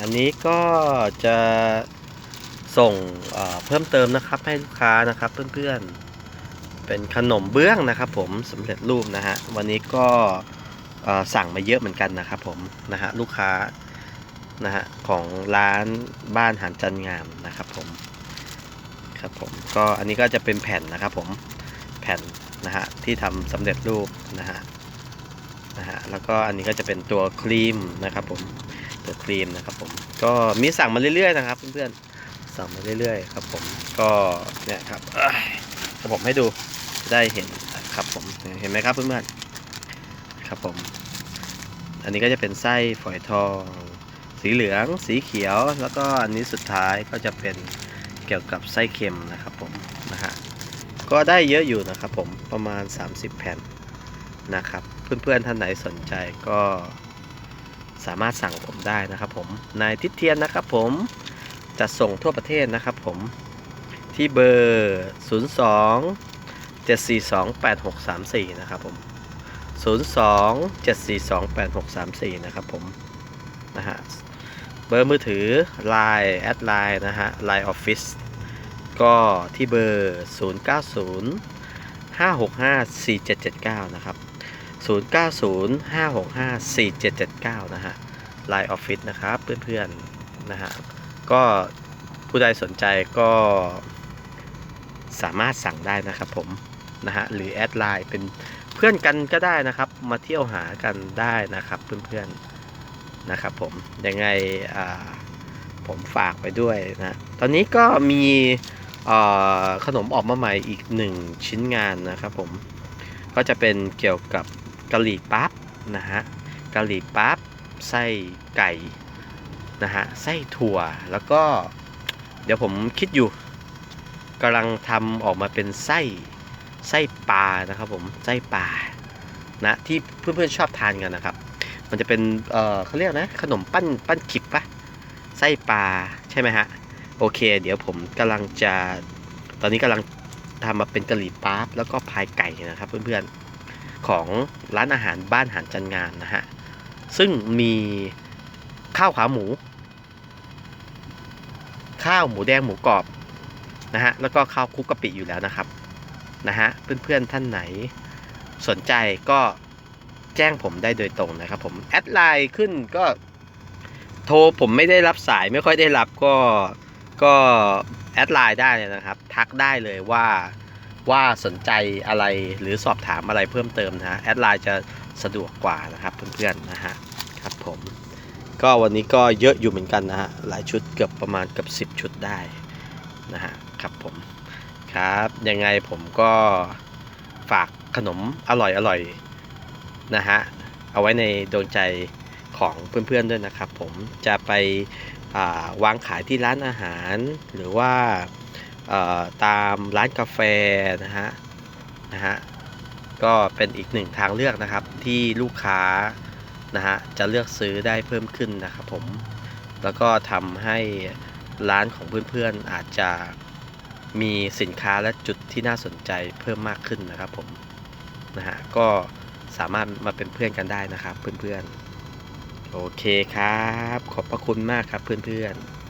อันนี้ก็จะส่งเพิ่มเติมนะครับให้ลูกค้านะครับเพื่อนๆ เป็นขนมเบื้องนะครับ ผมสำเร็จรูปนะฮะวันนี้ก็สั่งมาเยอะเหมือนกันนะครับผมนะฮะลูกค้านะฮะของร้านบ้านหานจันงามนะครับผมครับผมก็อันนี้ก็จะเป็นแผ่นนะครับผมแผ่นนะฮะที่ทำสำเร็จรูปนะฮะนะฮะแล้วก็อันนี้ก็จะเป็นตัวครีมนะครับผม เตัวครีมนะครับผมก็มีสั่งมาเรื่อยๆนะครับเพื่อนๆสั่งมาเรื่อยๆครับผมก็เนี่ยครับเอ้ยเดี๋ยวผมให้ดูได้เห็นครับผมเห็นไหมครับเพื่อนๆครับผมอันนี้ก็จะเป็นไส้ฝอยทอง สีเหลือง สีเขียว แล้วก็อันนี้สุดท้ายก็จะเป็นเกี่ยวกับไส้เค็มนะครับผมนะฮะก็ได้เยอะอยู่นะครับผมประมาณ 30 แผ่นนะครับ เพื่อนๆท่านไหนสนใจก็ สามารถสั่งผมได้นะครับผมนายทิศเทียนนะครับผมจะส่งทั่วประเทศนะครับผมที่เบอร์ 02 742 8634 นะครับผม 02 742 8634 นะครับผม นะฮะ เบอร์มือถือ Line แอดไลน์นะฮะ Line Office ก็ที่เบอร์ 090 565 4779 นะครับ 090 565 4779 นะฮะ Line Office นะครับเพื่อนๆนะฮะ ก็ผู้ใดสนใจก็สามารถสั่งได้นะครับผมนะฮะหรือแอดไลน์เป็นเพื่อนกันก็ได้นะครับ มาเที่ยวหากันได้นะครับเพื่อนๆนะครับผมยังไงผมฝากไปด้วยนะตอนนี้ก็มีขนมออกมาใหม่อีกหนึ่งชิ้นงานนะครับผมก็จะเป็นเกี่ยวกับ กะหรี่ปั๊บนะฮะกะหรี่ปั๊บไส้ไก่นะฮะไส้ถั่วแล้วก็เดี๋ยวผมคิดอยู่กำลังทำออกมาเป็นไส้ไส้ปลานะครับผมไส้ปลานะที่เพื่อนๆชอบทานกันนะครับ มันจะเป็นเออเขาเรียกนะขนมปั้นปั้นขิบปะไส้ปลาใช่ไหมฮะโอเค เดี๋ยวผมกำลังจะตอนนี้กำลังทำมาเป็นกะหรี่ปั๊บแล้วก็พายไก่นะครับเพื่อนๆ ของร้านอาหารบ้านหานจันงานนะฮะ ซึ่งมีข้าวขาหมู ข้าวหมูแดงหมูกรอบนะฮะ แล้วก็ข้าวคุกกะปิอยู่แล้วนะครับนะฮะ เพื่อนๆท่านไหนสนใจก็แจ้งผมได้โดยตรงนะครับผม แอดไลน์ขึ้นก็โทรผมไม่ได้รับสายไม่ค่อยได้รับก็ก็แอดไลน์ได้เลยนะครับ ทักได้เลยว่า ว่าสนใจอะไรหรือสอบถามอะไรเพิ่มเติมนะฮะแอดไลน์จะสะดวกกว่านะครับเพื่อนๆนะฮะครับผม ก็วันนี้ก็เยอะอยู่เหมือนกันนะฮะหลายชุดเกือบประมาณเกือบ10 ชุดได้นะฮะครับผมครับยังไงผมก็ฝากขนมอร่อยอร่อยนะฮะเอาไว้ในดวงใจของเพื่อนๆด้วยนะครับ ผมจะไปาวางขายที่ร้านอาหารหรือว่า ตามร้านกาแฟนะฮะนะฮะก็เป็นอีกหนึ่งทางเลือกนะครับที่ลูกค้านะฮะจะเลือกซื้อได้เพิ่มขึ้นนะครับผมแล้วก็ทำให้ร้านของเพื่อนๆอาจจะมีสินค้าและจุดที่น่าสนใจเพิ่มมากขึ้นนะครับผมนะฮะก็สามารถมาเป็นเพื่อนกันได้นะครับเพื่อนๆโอเคครับ ขอบพระคุณมากครับเพื่อนๆ